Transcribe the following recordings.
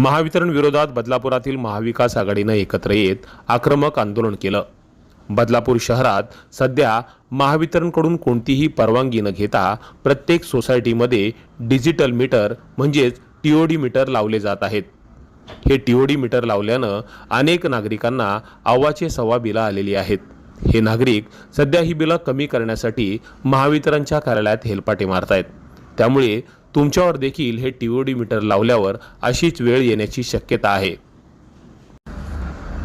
महावितरण विरोधात बदलापुरातील महाविकास आघाडीनं एकत्र येत आक्रमक आंदोलन केलं. बदलापूर शहरात सध्या महावितरणकडून कोणतीही परवानगी न घेता प्रत्येक सोसायटीमध्ये डिजिटल मीटर म्हणजेच टीओडी मीटर लावले जात आहेत. हे टीओडी मीटर लावल्यानं अनेक नागरिकांना अव्वाचे सव्वा बिलं आलेली आहेत. हे नागरिक सध्या ही बिलं कमी करण्यासाठी महावितरणच्या कार्यालयात हेलपाटे मारत आहेत त्यामुळे तुमच्यावर देखील हे टीओडी मीटर लावल्यावर अशीच वेळ येण्याची शक्यता आहे.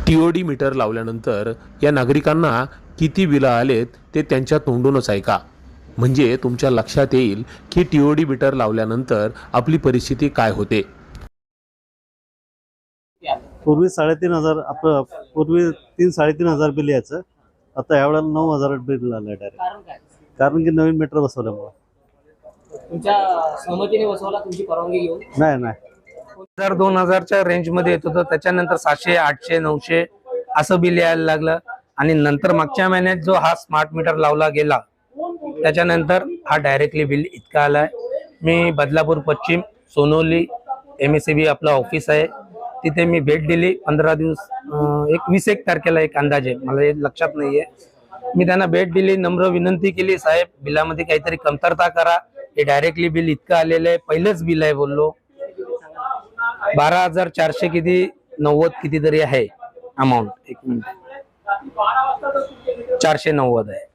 टीओडी मीटर लावल्यानंतर या नागरिकांना किती बिलं आलेत ते त्यांच्या तोंडूनच ऐका. म्हणजे तुमच्या लक्षात येईल की टीओडी मीटर लावल्यानंतर आपली परिस्थिती काय होते. पूर्वी साडेतीन हजार आपलं पूर्वी तीन साडेतीन हजार बिल यायचं. आता यावेळेला नऊ हजार बिल आलं डायरेक्ट कारण की नवीन मीटर बसवल्यामुळं. तुमच्या सहमतीने बसवला तुमची परवानगी घेऊन? नाही नाही. हजार दोन हजारच्या रेंजमध्ये येत होतं. त्याच्यानंतर सातशे आठशे नऊशे असं बिल यायला लागलं. आणि नंतर मागच्या महिन्यात जो हा स्मार्ट मीटर लावला गेला त्याच्यानंतर हा डायरेक्टली बिल इतका आलाय. मी बदलापूर पश्चिम सोनोली एम एस बी आपलं ऑफिस आहे. तिथे मी भेट दिली. पंधरा दिवस अं, एक वीस एक तारखेला एक अंदाजे. मला हे लक्षात नाहीये. मी त्यांना भेट दिली. नम्र विनंती केली साहेब बिलामध्ये काहीतरी कमतरता करा. हे डायरेक्टली बिल इतकं आलेलं आहे. पहिलंच बिल आहे बोललो. बारा हजार चारशे किती नव्वद कितीतरी आहे अमाऊंट एक मिनिट चारशे नव्वद आहे.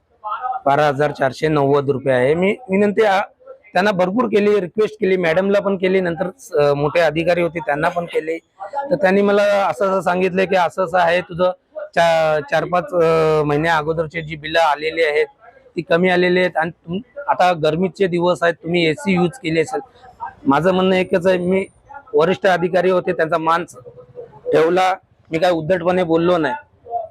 बारा हजार चारशे नव्वद रुपये आहे. मी विनंती त्यांना भरपूर केली रिक्वेस्ट केली. मॅडमला पण केली. नंतर मोठे अधिकारी होते त्यांना पण केले. तर त्यांनी मला असं असं सांगितलं की असं असं आहे तुझं चा चार पाच महिन्या अगोदरचे जी बिलं आलेली आहेत ती कमी आलेली आहेत. आणि तुम- आता गरमीचे दिवस आहेत तुम्ही एसी यूज केली असेल. माझं म्हणणं एकच आहे मी वरिष्ठ अधिकारी होते त्यांचा मान ठेवला. मी काय उद्धटपणे बोललो नाही.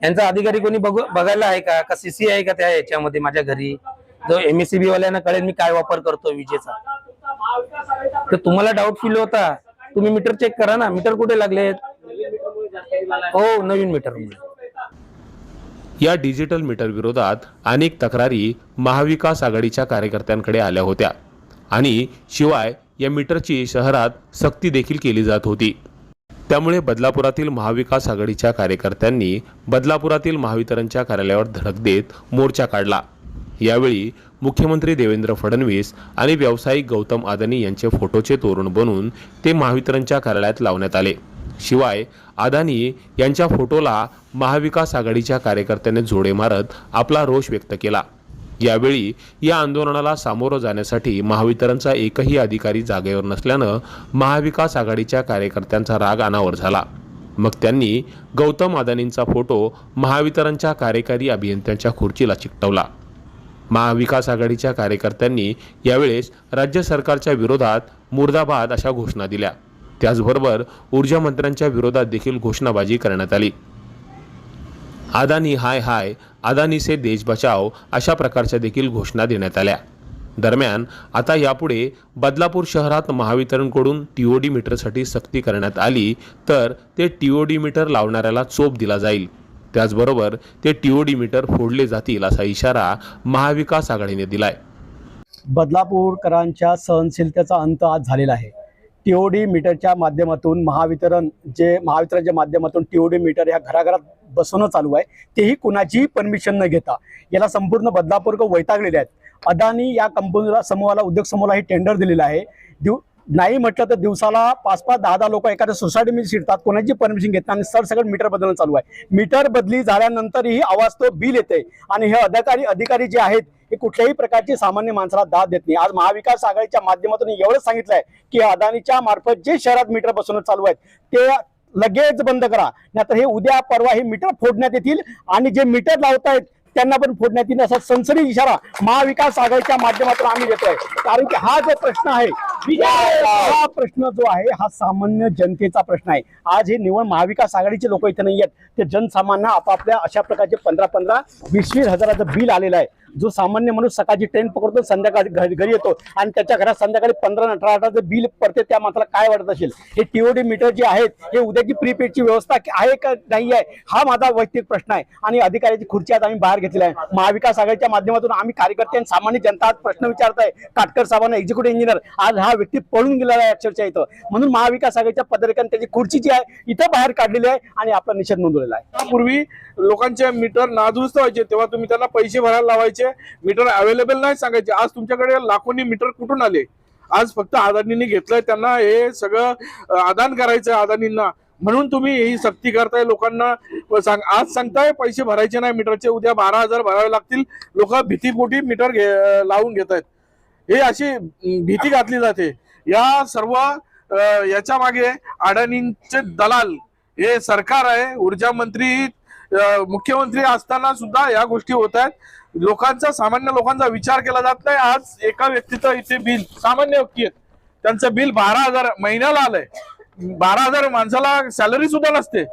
यांचा अधिकारी कोणी बघू बघायला आहे का? का सीसी आहे का त्या याच्यामध्ये माझ्या घरी? जो एमएससीबी वाल्यांना कळेल मी काय वापर करतो विजेचा. तर तुम्हाला डाऊट फील होता. तुम्ही मीटर चेक करा ना. मीटर कुठे लागलेत? हो नवीन मीटर या डिजिटल मीटर विरोधात अनेक तक्रारी महाविकास आघाडीच्या कार्यकर्त्यांकडे आल्या होत्या. आणि शिवाय या मीटरची शहरात सक्ती देखील केली जात होती. त्यामुळे बदलापुरातील महाविकास आघाडीच्या कार्यकर्त्यांनी बदलापुरातील महावितरणच्या कार्यालयावर धडक देत मोर्चा काढला. यावेळी मुख्यमंत्री देवेंद्र फडणवीस आणि व्यावसायिक गौतम आदनी यांचे फोटोचे तोरण बनवून ते महावितरणच्या कार्यालयात लावण्यात आले. शिवाय अदानी यांच्या फोटोला महाविकास आघाडीच्या कार्यकर्त्यांनी जोडे मारत आपला रोष व्यक्त केला. यावेळी या आंदोलनाला सामोरं जाण्यासाठी महावितरणचा एकही अधिकारी जागेवर नसल्यानं महाविकास आघाडीच्या कार्यकर्त्यांचा राग अनावर झाला. मग त्यांनी गौतम अदानींचा फोटो महावितरणच्या कार्यकारी अभियंत्यांच्या खुर्चीला चिकटवला. महाविकास आघाडीच्या कार्यकर्त्यांनी यावेळेस राज्य सरकारच्या विरोधात मुर्दाबाद अशा घोषणा दिल्या. त्याचबरोबर ऊर्जा मंत्र्यांच्या विरोधात देखील घोषणाबाजी करण्यात आली. अदानी हाय हाय अदानी से देश बचाव अशा प्रकारच्या देखील घोषणा देण्यात आल्या. दरम्यान आता यापुढे बदलापूर शहरात महावितरणकडून टीओडी मीटरसाठी सक्ती करण्यात आली तर ते टीओडी मीटर लावणाऱ्याला चोप दिला जाईल. त्याचबरोबर ते टीओडी मीटर फोडले जातील असा इशारा महाविकास आघाडीने दिलाय. बदलापूरकरांच्या सहनशीलतेचा अंत आज झालेला आहे. टीओडी मीटरच्या माध्यमातून महावितरण जे महावितरणच्या माध्यमातून टीओडी मीटर ह्या घराघरात बसवणं चालू आहे तेही कुणाचीही परमिशन न घेता. याला संपूर्ण बदलापूर्वक वैतागलेले आहेत. अदानी या कंपनीला समूहाला उद्योग समूहाला हे टेंडर दिलेलं आहे. दिव नाही म्हटलं तर दिवसाला पाच पाच दहा दहा लोक एखाद्या सोसायटीमध्ये शिरतात कोणाची परमिशन घेतात आणि सर सगळं मीटर बदलणं चालू आहे. मीटर बदली झाल्यानंतरही आवाज तो बिल येते आणि हे अधिकारी अधिकारी जे आहेत हे कुठल्याही प्रकारची सामान्य माणसाला दाद देत नाही. आज महाविकास आघाडीच्या माध्यमातून एवढंच सांगितलंय की अदानीच्या मार्फत जे शहरात मीटर बसवणं चालू आहेत ते लगेच बंद करा. नाहीतर हे उद्या परवा हे मीटर फोडण्यात येतील आणि जे मीटर लावतायत त्यांना पण फोडण्यात येईल असा सनसनी इशारा महाविकास आघाडीच्या माध्यमातून आम्ही देतोय. कारण की हा जो प्रश्न आहे हा प्रश्न जो आहे हा सामान्य जनतेचा प्रश्न आहे. आज हे निवड महाविकास आघाडीचे लोक इथे नाही आहेत. ते जनसामान्य आपापल्या अशा प्रकारचे पंधरा पंधरा वीस वीस हजाराचं बिल आलेलं आहे. जो सामान्य माणूस सकाळची ट्रेन पकडतो संध्याकाळी घरी घरी येतो आणि त्याच्या घरात संध्याकाळी पंधरा अठरा अठराचं बिल पडते त्या माणसाला काय वाटत असेल? हे टीओडी मीटर जे आहेत हे उद्याची प्रीपेडची व्यवस्था आहे का नाही आहे? हा माझा वैयक्तिक प्रश्न आहे. आणि अधिकाऱ्याची खुर्ची आज आम्ही बाहेर घेतलेली आहे. महाविकास आघाडीच्या माध्यमातून आम्ही कार्यकर्ते आणि सामान्य जनता आज प्रश्न विचारत आहे काटकर साहेबांना एक्झिक्युटिव्ह इंजिनियर आज हा हा व्यक्ती पळून गेलेला आहे अक्षरशः इथं. म्हणून महाविकास आघाडीच्या पदाधिकाऱ्यांनी त्याची खुर्ची जी आहे इथं बाहेर काढलेली आहे आणि आपला निषेध नोंदवलेला आहे. त्यापूर्वी लोकांचे मीटर नादुरुस्त व्हायचे तेव्हा तुम्ही त्यांना पैसे भरायला लावायचे. मीटर अवेलेबल नाही सांगायचे. आज तुमच्याकडे लाखोनी मीटर कुठून आले? आज फक्त अदानींनी घेतलंय. त्यांना हे सगळं आदान करायचं अदानींना म्हणून तुम्ही ही सक्ती करताय लोकांना. सांग आज सांगताय पैसे भरायचे नाही मीटरचे. उद्या बारा हजार भरावे लागतील. लोक भीतीपोटी मीटर घे लावून घेत आहेत हे अशी भीती घातली जाते. या सर्व याच्या मागे अडाणींचे दलाल हे सरकार आहे ऊर्जा मंत्री मुख्यमंत्री असताना सुद्धा या गोष्टी होत आहेत. लोकांचा सामान्य लोकांचा विचार केला जात नाही. आज एका व्यक्तीचं इथे बिल सामान्य व्यक्ती आहेत त्यांचं बिल बारा हजार महिन्याला आलंय. बारा हजार माणसाला सॅलरी सुद्धा नसते.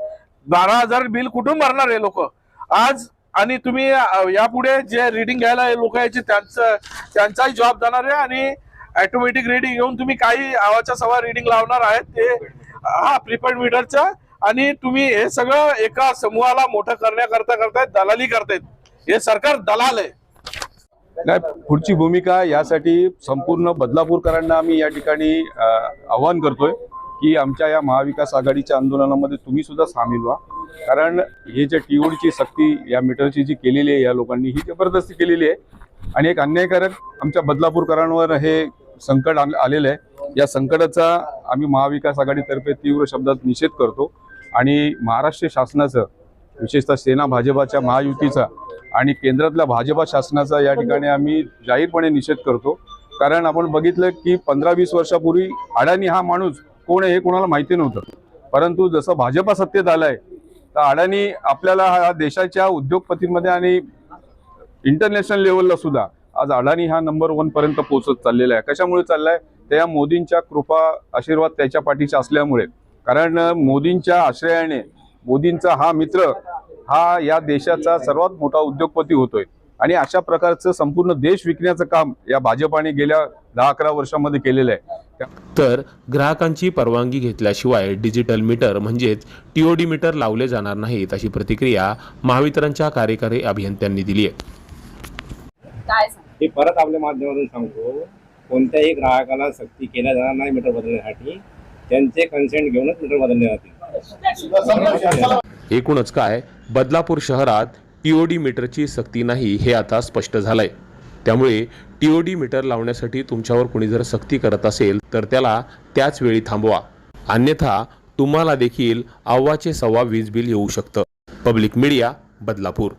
बारा हजार बिल कुठून भरणार आहे लोक? आज आणि तुम्ही यापुढे जे रिडिंग घ्यायला लोक यायचे त्यांचं त्यांचाही जॉब जाणार आहे आणि ऑटोमॅटिक रिडिंग घेऊन तुम्ही काही आवाच्या सवा रिडिंग लावणार आहेत. ते हा प्रिपेड मीटरचा आणि तुम्ही हे सगळं एका समूहाला मोठं करण्याकरता करतायत दलाली करतायत. हे सरकार दलाल आहे. नाही पुढची भूमिका यासाठी संपूर्ण बदलापूरकरांना आम्ही या ठिकाणी आव्हान आवाहन करतोय. की आमच्या या महाविकास आघाडीच्या आंदोलनामध्ये तुम्ही सुद्धा सामील व्हा. कारण हे जे टीओडीची सक्ती या मीटरची जी केलेली आहे या लोकांनी ही जबरदस्ती केलेली आहे. आणि एक अन्यायकारक आमच्या बदलापूरकरांवर हे संकट आलेलं आहे. या संकटाचा आम्ही महाविकास आघाडीतर्फे तीव्र शब्दात निषेध करतो. आणि महाराष्ट्र शासनाचं विशेषतः सेना भाजपाच्या महायुतीचा आणि केंद्रातल्या भाजपा शासनाचा या ठिकाणी आम्ही जाहीरपणे निषेध करतो. कारण आपण बघितलं की पंधरा वीस वर्षापूर्वी अडाणी हा माणूस कोण आहे हे कोणाला माहिती नव्हतं. परंतु जसं भाजपा सत्तेत आलाय तर अडाणी आपल्याला हा देशाच्या उद्योगपतींमध्ये आणि इंटरनॅशनल लेवलला सुद्धा आज अडाणी हा नंबर वन पर्यंत पोहोचत चाललेला आहे. कशामुळे चाललाय? त्या मोदींच्या कृपा आशीर्वाद त्याच्या पाठीच्या असल्यामुळे. कारण मोदींच्या आश्रयाने मोदींचा हा मित्र हा या देशाचा सर्वात मोठा उद्योगपती होतोय. आणि अशा प्रकारचं संपूर्ण देश विकण्याचं काम या भाजपाने गेल्या दहा अकरा वर्षामध्ये केलेलं आहे. तर ग्राहकांची परवानगी घेतल्याशिवाय डिजिटल मीटर म्हणजेच टीओडी मीटर लावले जाणार नाहीत अशी प्रतिक्रिया महावितरणच्या कार्यकारी अभियंत्यांनी दिली आहे. हे परत आपल्या माध्यमातून सांगतो कोणत्याही ग्राहकाला सक्ती केल्या जाणार नाही मीटर बदलण्यासाठी. त्यांचे कन्सेंट घेऊनच मीटर बदलले जातील. एकूणच काय बदलापूर शहरात टीओडी मीटरची सक्ती नाही हे आता स्पष्ट झालंय. त्यामुळे टीओडी मीटर लावण्यासाठी तुमच्यावर कुणी जर सक्ती करत असेल तर त्याला त्याच वेळी थांबवा. अन्यथा तुम्हाला देखील अव्वाचे सव्वा वीज बिल येऊ शकतं. Public media Badlapur.